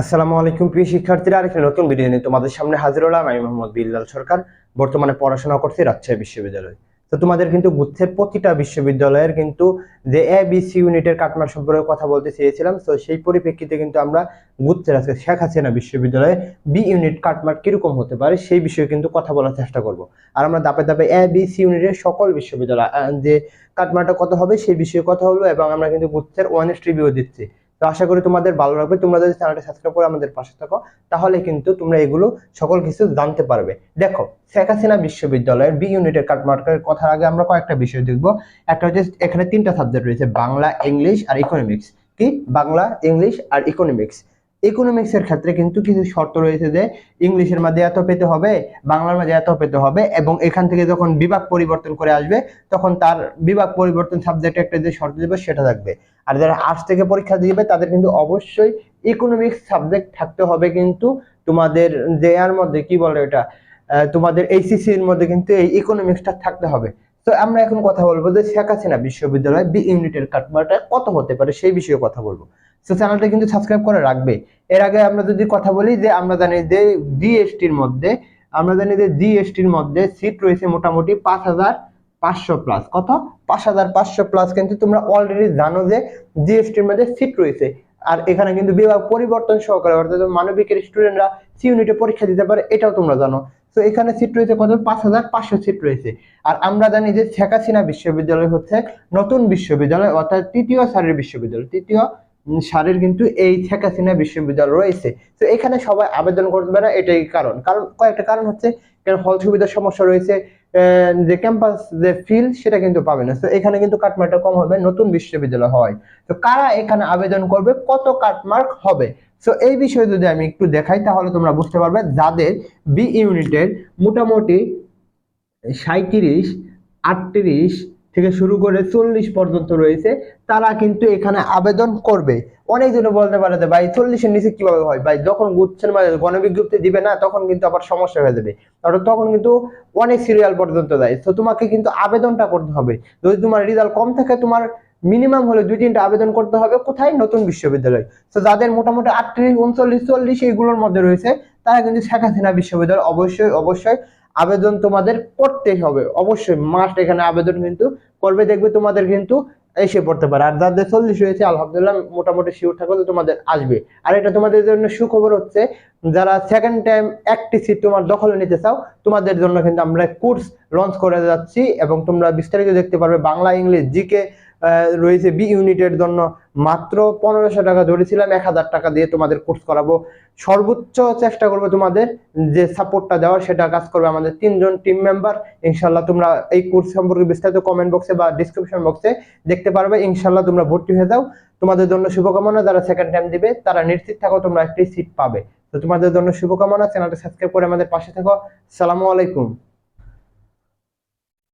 আসসালামু আলাইকুম, প্রিয় শিক্ষার্থীরা। আরেকটি নতুন ভিডিও নিয়ে তোমাদের সামনে হাজির হলাম। আমি মোহাম্মদ বিল্লাল সরকার, বর্তমানে পড়াশোনা করছি রাজশাহী বিশ্ববিদ্যালয়। তো তোমাদের কিন্তু গুচ্ছের প্রতিটা বিশ্ববিদ্যালয়ের কিন্তু যে এ বি সি ইউনিটের কাটমার সম্পর্কে কথা বলতে চেয়েছিলাম। তো সেই পরিপ্রেক্ষিতে কিন্তু আমরা গুচ্ছের আজকে শেখ হাসিনা বিশ্ববিদ্যালয়ে বি ইউনিট কাটমার কীরকম হতে পারে সেই বিষয়ে কিন্তু কথা বলার চেষ্টা করব। আর আমরা দাপে দাপে এ বি সি ইউনিটের সকল বিশ্ববিদ্যালয় যে কাটমারটা কত হবে সেই বিষয়ে কথা বলব এবং আমরা কিন্তু গুচ্ছের ওয়ানেস্ট রিভিউ দিচ্ছি। তো আশা করি তোমাদের ভালো লাগবে। তোমরা যদি চ্যানেলটা সাবস্ক্রাইব করে আমাদের পাশে থাকো, তাহলে কিন্তু তোমরা এগুলো সকল কিছু জানতে পারবে। দেখো, শেখ হাসিনা বিশ্ববিদ্যালয়ের বি ইউনিটের কাট কাটমার্কের কথার আগে আমরা কয়েকটা বিষয় দেখব। একটা হচ্ছে এখানে তিনটা সাবজেক্ট রয়েছে, বাংলা ইংলিশ আর ইকোনমিক্স কি? বাংলা ইংলিশ আর ইকোনমিক্স ইকোনমিক্স এর ক্ষেত্রে কিন্তু কিছু শর্ত রয়েছে যে ইংলিশের মধ্যে এত পেতে হবে, বাংলার মধ্যে এত পেতে হবে এবং এখান থেকে যখন বিভাগ পরিবর্তন করে আসবে, তখন তার বিভাগ পরিবর্তন সাবজেক্টে একটা যে শর্ত দেবে সেটা থাকবে। আর যারা আর্টস থেকে পরীক্ষা দিবে, তাদের কিন্তু অবশ্যই ইকোনমিক্স সাবজেক্ট থাকতে হবে কিন্তু তোমাদের এর মধ্যে, কি বলে এটা তোমাদের এইচসিসি এর মধ্যে কিন্তু এই ইকোনমিক্সটা থাকতে হবে। তো আমরা এখন কথা বলব যে শেখ হাসিনা বিশ্ববিদ্যালয় বি ইউনিটের কাটমাটা কত হতে পারে, সেই বিষয়ে কথা বলব। তো চ্যানেলটা কিন্তু সাবস্ক্রাইব করে রাখবে। এর আগে আমরা যদি কথা বলি যে, আমরা জানি যে জিএসটির মধ্যে, আমরা জানি যে জিএসটির মধ্যে সিট রয়েছে মোটামুটি পাঁচ হাজার পাঁচশো প্লাস কত? পাঁচ হাজার পাঁচশো প্লাস কিন্তু তোমরা অলরেডি জানো যে জিএসটির মধ্যে সিট রয়েছে। আর এখানে কিন্তু বিভাগ পরিবর্তন সহকারে, অর্থাৎ মানবিকের স্টুডেন্টরা সি ইউনিটে পরীক্ষা দিতে পারে, এটাও তোমরা জানো। তো এখানে সিট রয়েছে কত? পাঁচ হাজার পাঁচশো সিট রয়েছে। আর আমরা জানি যে, শেখ হাসিনা বিশ্ববিদ্যালয় হচ্ছে নতুন বিশ্ববিদ্যালয়, অর্থাৎ তৃতীয় সারির বিশ্ববিদ্যালয়, তৃতীয় সারির কিন্তু এই হাসিনা বিশ্ববিদ্যালয় রয়েছে। তো এখানে সবাই আবেদন করতে পারে এটাই কারণ। কারণ কয়েকটা কারণ হচ্ছে হল সুবিধার সমস্যা রয়েছে যে ক্যাম্পাস যে ফিল সেটা কিন্তু পাবে না। তো এখানে কিন্তু কাটমার্কটা কম হবে, নতুন বিশ্ববিদ্যালয় হয়। তো কারা এখানে আবেদন করবে, কত কাটমার্ক হবে? তো এই বিষয়ে যদি আমি একটু দেখাই, তাহলে তোমরা বুঝতে পারবে যাদের বি ইউনিটের মোটামুটি সাঁত্রিশ আটত্রিশ থেকে শুরু করে চল্লিশ পর্যন্ত রয়েছে, তারা কিন্তু এখানে আবেদন করবে। অনেকজনে বলতে পারে যে, ভাই, চল্লিশের নিচে কীভাবে হয়? ভাই, যখন গুচ্ছেন বা গণবিজ্ঞপ্তি দিবে না, তখন কিন্তু আবার সমস্যা হয়ে যাবে। কারণ তখন কিন্তু অনেক সিরিয়াল পর্যন্ত দেয়। তো তোমাকে কিন্তু আবেদনটা করতে হবে। যদি তোমার রেজাল্ট কম থাকে, তোমার মিনিমাম হলে দুই তিনটা আবেদন করতে হবে কোথায়? নতুন বিশ্ববিদ্যালয়। তো যাদের মোটামুটি আটত্রিশ, উনচল্লিশ, চল্লিশ এইগুলোর মধ্যে রয়েছে, তারা কিন্তু শেখ হাসিনা বিশ্ববিদ্যালয় অবশ্যই অবশ্যই আবেদন তোমাদের করতেই হবে। অবশ্যই মাস্ট এখানে আবেদন কিন্তু করবে, দেখবে তোমাদের কিন্তু এসে পড়তে পারে। আর যাদের চল্লিশ হয়েছে, আলহামদুলিল্লাহ মোটামুটি শিওর থাকো তোমাদের আসবে। আর এটা তোমাদের জন্য সুখবর হচ্ছে, যারা সেকেন্ড টাইম একটি সিট তোমার দখলে নিতে চাও, তোমাদের জন্য কিন্তু আমরা কোর্স লঞ্চ করে যাচ্ছি এবং তোমরা বিস্তারিত দেখতে পারবে বাংলা, ইংলিশ জিকে রয়েছে বি ইউনিটের জন্য। মাত্র পনেরোশো টাকা ধরেছিলাম, এক হাজার টাকা দিয়ে তোমাদের কোর্স করাবো। সর্বোচ্চ চেষ্টা করব তোমাদের যে সাপোর্টটা দেওয়ার, সেটা কাজ করবে আমাদের তিনজন টিম মেম্বার ইনশাল্লাহ তোমরা এই কোর্স সম্পর্কে বিস্তারিত কমেন্ট বক্সে বা ডিসক্রিপশন বক্সে দেখতে পারবে। ইনশাল্লাহ তোমরা ভর্তি হয়ে যাও। তোমাদের জন্য শুভকামনা, যারা সেকেন্ড টাইম দিবে, তারা নিশ্চিত থাকো তোমরা একটি সিট পাবে। তো তোমাদের জন্য শুভকামনা চ্যানেলটা সাবস্ক্রাইব করে আমাদের পাশে থাকো। সালামু আলাইকুম।